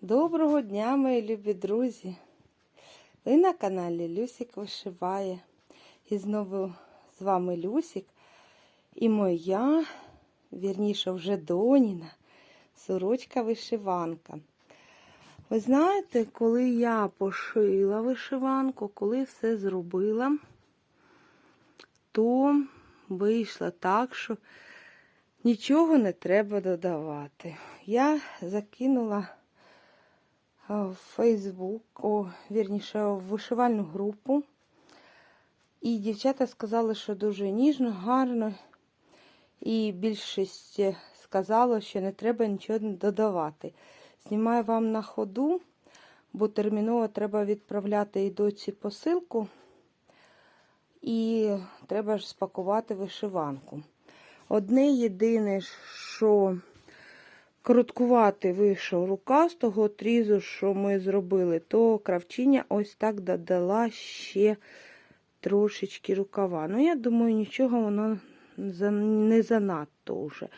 Доброго дня, мої любі друзі! Ви на каналі Люсік Вишиває. І знову з вами Люсік і моя, вірніше, вже Доніна, сорочка вишиванка. Ви знаєте, коли я пошила вишиванку, коли все зробила, то вийшло так, що нічого не треба додавати. Я закинула в Фейсбук, о, вірніше, в вишивальну групу. І дівчата сказали, що дуже ніжно, гарно. І більшість сказала, що не треба нічого додавати. Знімаю вам на ходу, бо терміново треба відправляти і доці посилку. І треба ж спакувати вишиванку. Одне єдине, що Короткувати вийшов рука з того отрізу, що ми зробили, то кравчиня ось так додала ще трошечки рукава. Ну, я думаю, нічого воно не занадто вже.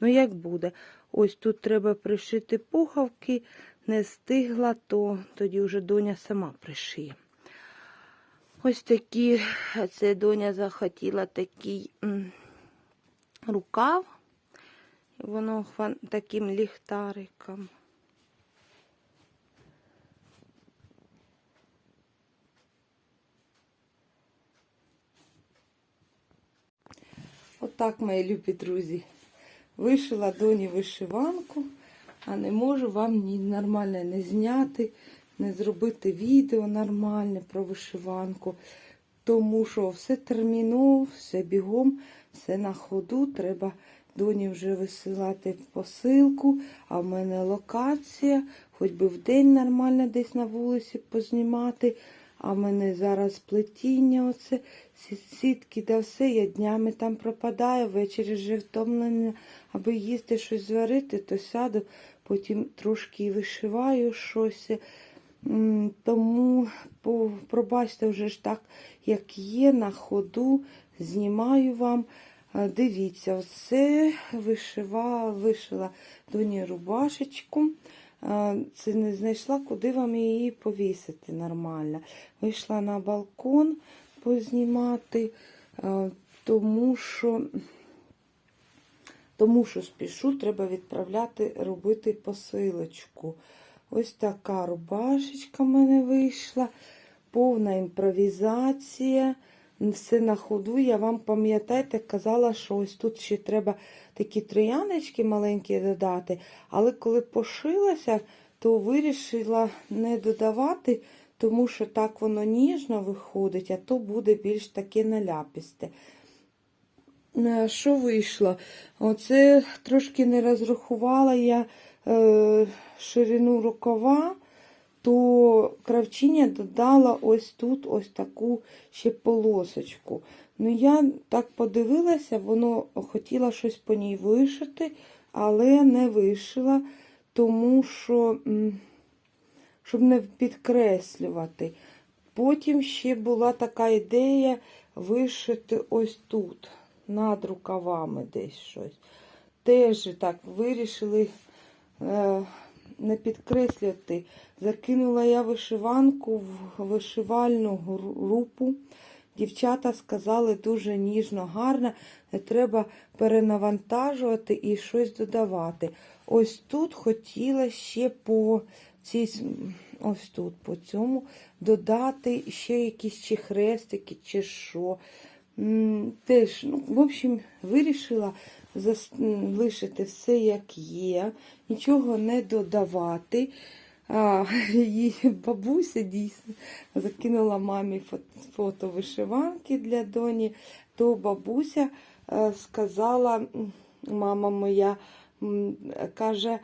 Ну, як буде? Ось тут треба пришити пухавки, не стигла, то тоді вже доня сама пришиє. Ось такі, це доня захотіла такий рукав. Воно таким ліхтариком. Отак, мої любі друзі. Вишила доні вишиванку, а не можу вам ні нормально не зняти, не зробити відео нормальне про вишиванку. Тому що все терміново, все бігом, все на ходу треба доні вже висилати посилку, а в мене локація, хоч би в день нормально десь на вулиці познімати. А в мене зараз плетіння, оце, сітки та все, я днями там пропадаю, ввечері вже втомлена, аби їсти щось зварити, то сяду, потім трошки вишиваю щось. Тому пробачте вже ж так, як є, на ходу, знімаю вам. Дивіться, оце вишива, вишила доні рубашечку. Це не знайшла, куди вам її повісити нормально. Вийшла на балкон познімати, тому що тому що спішу, треба відправляти, робити посилочку. Ось така рубашечка в мене вийшла, повна імпровізація все на ходу. Я вам, пам'ятаєте, казала, що ось тут ще треба такі трояночки маленькі додати. Але коли пошилася, то вирішила не додавати, тому що так воно ніжно виходить, а то буде більш таке наляпісте. Е, що вийшло? Оце трошки не розрахувала я е, ширину рукава то кравчиня додала ось тут ось таку ще полосочку. Ну, я так подивилася, воно хотіла щось по ній вишити, але не вишила, тому що, щоб не підкреслювати. Потім ще була така ідея вишити ось тут, над рукавами десь щось. Теж так вирішили. Е, не підкреслювати. Закинула я вишиванку в вишивальну групу. Дівчата сказали дуже ніжно, гарно, не треба перенавантажувати і щось додавати. Ось тут хотіла ще по цій, ось тут по цьому додати ще якісь чи хрестики, чи що. Теж, ну, в общем, вирішила залишити все, як є, нічого не додавати. А, Її бабуся дійсно закинула мамі фото вишиванки для доні, то бабуся е, сказала, мама моя каже,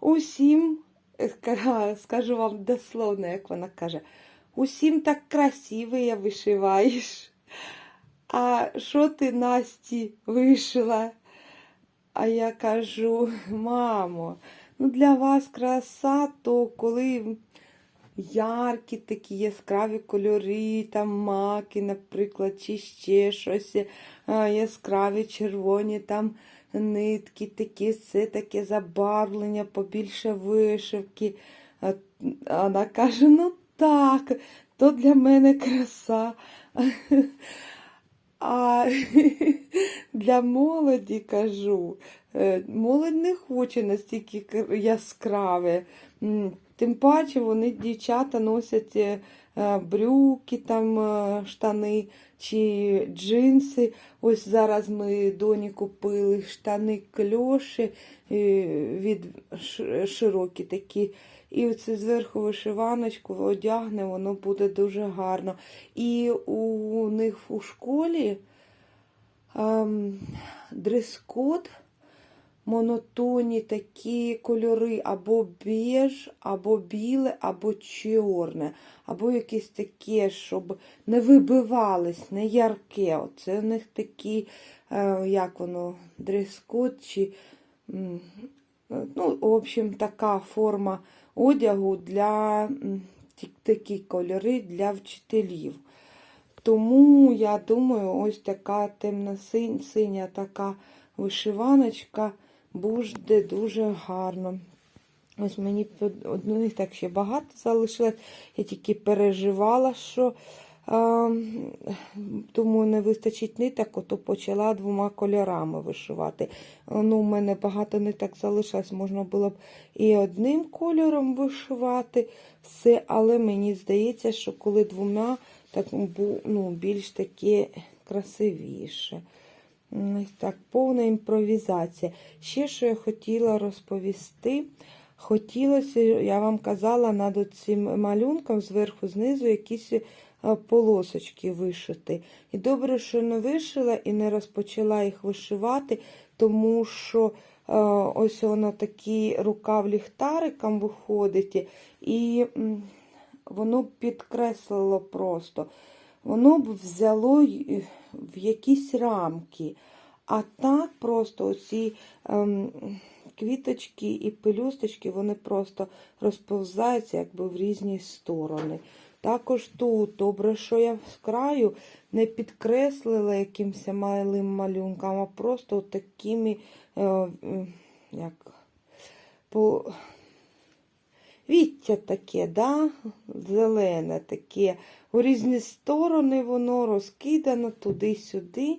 усім, е, скажу вам дословно, як вона каже, усім так красиво я вишиваєш. А що ти Насті вишила? А я кажу, мамо, ну для вас краса, то коли яркі такі яскраві кольори, там маки, наприклад, чи ще щось, яскраві червоні там нитки, такі, все таке забарвлення, побільше вишивки. Вона каже: ну так, то для мене краса. А для молоді кажу, е, молодь не хоче настільки кр- яскраве. Тим паче вони, дівчата, носять е, брюки, там, е, штани чи джинси. Ось зараз ми доні купили штани кльоші е, від широкі такі. І оце зверху вишиваночку одягне, воно буде дуже гарно. І у них у школі ем, дрес-код, монотонні такі кольори, або біж, або біле, або чорне, або якесь таке, щоб не вибивались, не ярке. Оце у них такі, е, як воно, дрес-код, чи, ну, в общем, така форма одягу для такі кольори для вчителів. Тому я думаю, ось така темно-синя така вишиваночка буде дуже гарно. Ось мені одних так ще багато залишилось. Я тільки переживала, що а, тому не вистачить ниток, то почала двома кольорами вишивати. Ну, у мене багато ниток залишилось, можна було б і одним кольором вишивати все, але мені здається, що коли двома, так ну, більш таке красивіше. Так, повна імпровізація. Ще що я хотіла розповісти. Хотілося, я вам казала, над цим малюнком зверху, знизу якісь е, полосочки вишити. І добре, що не вишила і не розпочала їх вишивати, тому що е, ось воно такий рукав ліхтариком виходить, і воно підкреслило просто. Воно б взяло в якісь рамки. А так просто оці ем, квіточки і пелюсточки, вони просто розповзаються якби в різні сторони. Також тут добре, що я з краю не підкреслила якимось малим малюнком, а просто такими, е, як по віття таке, да? зелене таке. У різні сторони воно розкидано туди-сюди.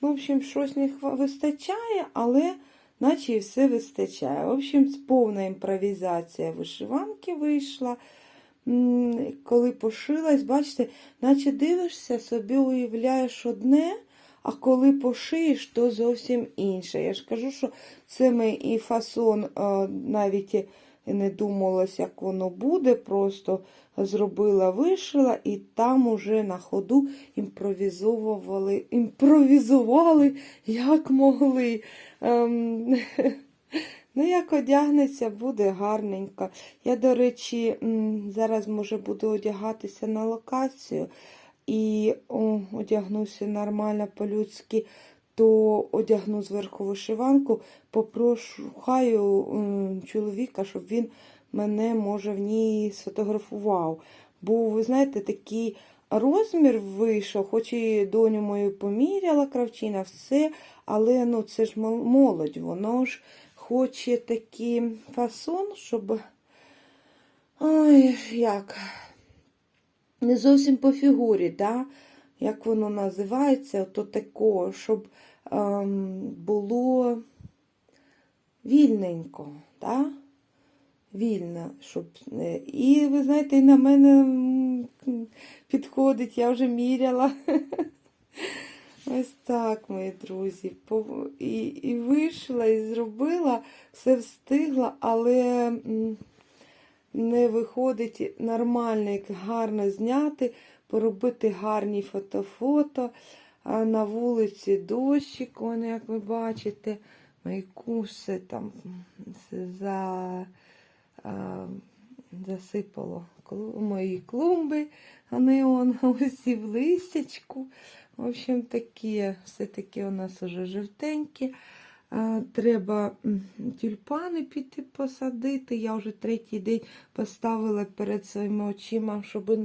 Ну, в общем, щось не вистачає, але наче і все вистачає. В общем, повна імпровізація вишиванки вийшла. Коли пошилась, бачите, наче дивишся, собі уявляєш одне, а коли пошиєш, то зовсім інше. Я ж кажу, що це ми і фасон е, навіть не думалось, як воно буде. Просто зробила, вишила, і там уже на ходу імпровізовували, імпровізували, як могли. Ем, Ну, як одягнеться, буде гарненько. Я, до речі, зараз, може, буду одягатися на локацію і о, одягнуся нормально по-людськи, то одягну зверху вишиванку, попрошу чоловіка, щоб він мене, може, в ній сфотографував. Бо, ви знаєте, такий розмір вийшов, хоч і доню мою поміряла кравчина, все, але ну, це ж молодь, воно ж хоче такий фасон, щоб. Ой, як. Не зовсім по фігурі, да? Як воно називається, то такого, щоб ем, було вільненько, да? вільно, щоб. І ви знаєте, і на мене підходить, я вже міряла. Ось так, мої друзі. І, і вийшла, і зробила, все встигла, але не виходить нормально, як гарно зняти, поробити гарні фото-фото. А на вулиці дощик, он, як ви бачите, мої куси там за, а, засипало клу- мої клумби, не он усі в листячку. В общем, такі, все-таки у нас уже жовтенькі. А, Треба тюльпани піти посадити. Я вже третій день поставила перед своїми очима, щоб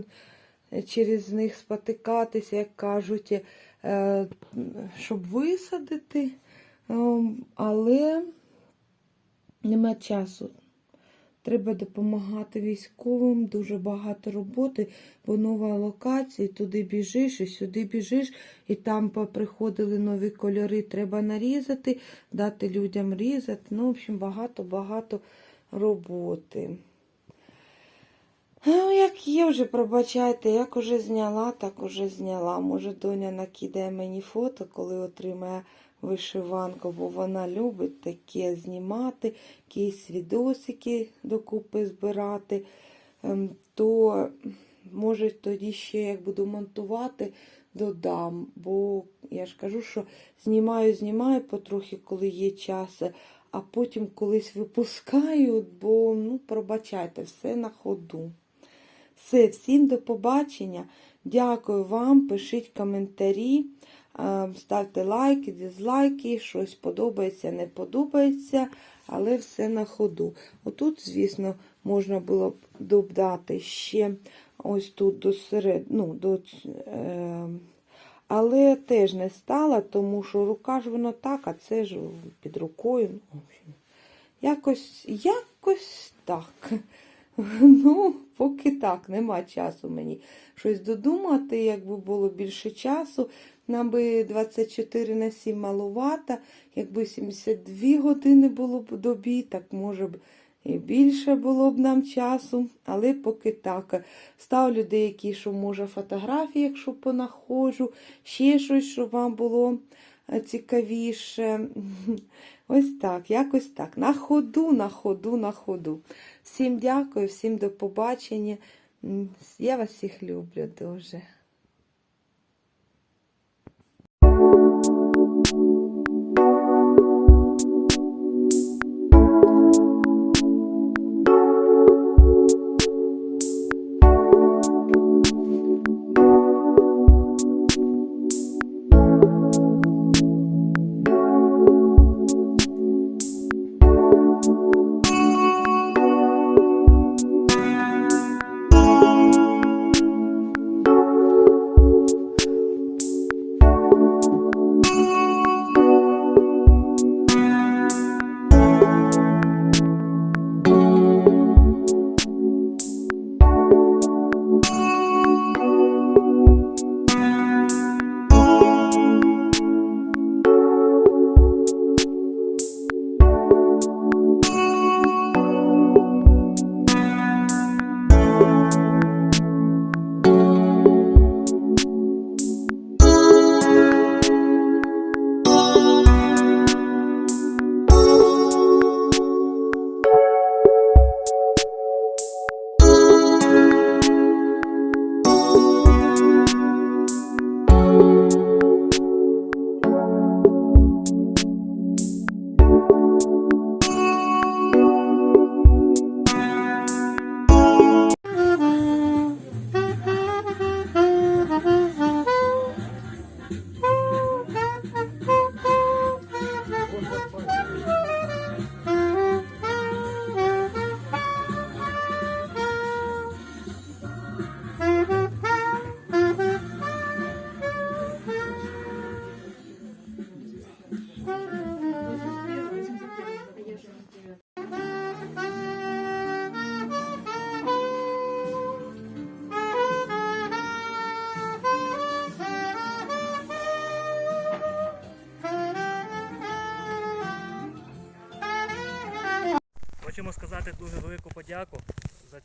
через них спотикатися, як кажуть, е, щоб висадити. Ем, Але нема часу. Треба допомагати військовим, дуже багато роботи, бо нова локація, туди біжиш і сюди біжиш, і там приходили нові кольори, треба нарізати, дати людям різати. Ну, в общем, багато-багато роботи. Ну, як є вже, пробачайте, як уже зняла, так уже зняла. Може, доня накидає мені фото, коли отримає вишиванку, бо вона любить таке знімати, якісь відосики докупи збирати. Ем, То, може, тоді ще як буду монтувати, додам. Бо я ж кажу, що знімаю, знімаю потрохи, коли є час, а потім колись випускаю, бо, ну, пробачайте, все на ходу. Все, всім до побачення. Дякую вам. Пишіть коментарі, е, ставте лайки, дизлайки, щось подобається, не подобається, але все на ходу. Отут, звісно, можна було б додати ще ось тут до серед, ну, до, е, але теж не стала, тому що рука ж воно так, а це ж під рукою. Ну, якось, якось так. Ну, поки так, нема часу мені щось додумати, якби було більше часу. Нам би 24 на 7 малувато, якби 72 години було б добі, так може б і більше було б нам часу, але поки так. Ставлю деякі, що може фотографії, якщо понаходжу, ще щось, щоб вам було е, цікавіше. Ось так, якось так. На ходу, на ходу, на ходу. Всім дякую, всім до побачення. Я вас всіх люблю дуже.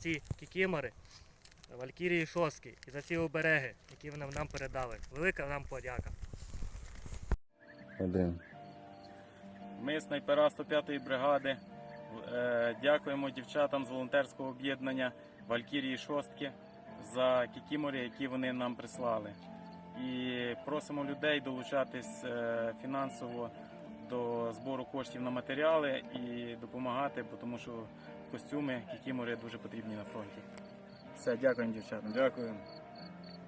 Ці кікімори, Валькірії Шостки і за ці обереги, які вони нам передали. Велика нам подяка. Один. Ми снайпера 105-ї бригади. е, Дякуємо дівчатам з волонтерського об'єднання Валькірії Шостки за кікіморі, які вони нам прислали. І просимо людей долучатись е, фінансово до збору коштів на матеріали і допомагати, бо тому що костюми які море дуже потрібні на фронті. Все, дякуємо дівчатам. Дякую.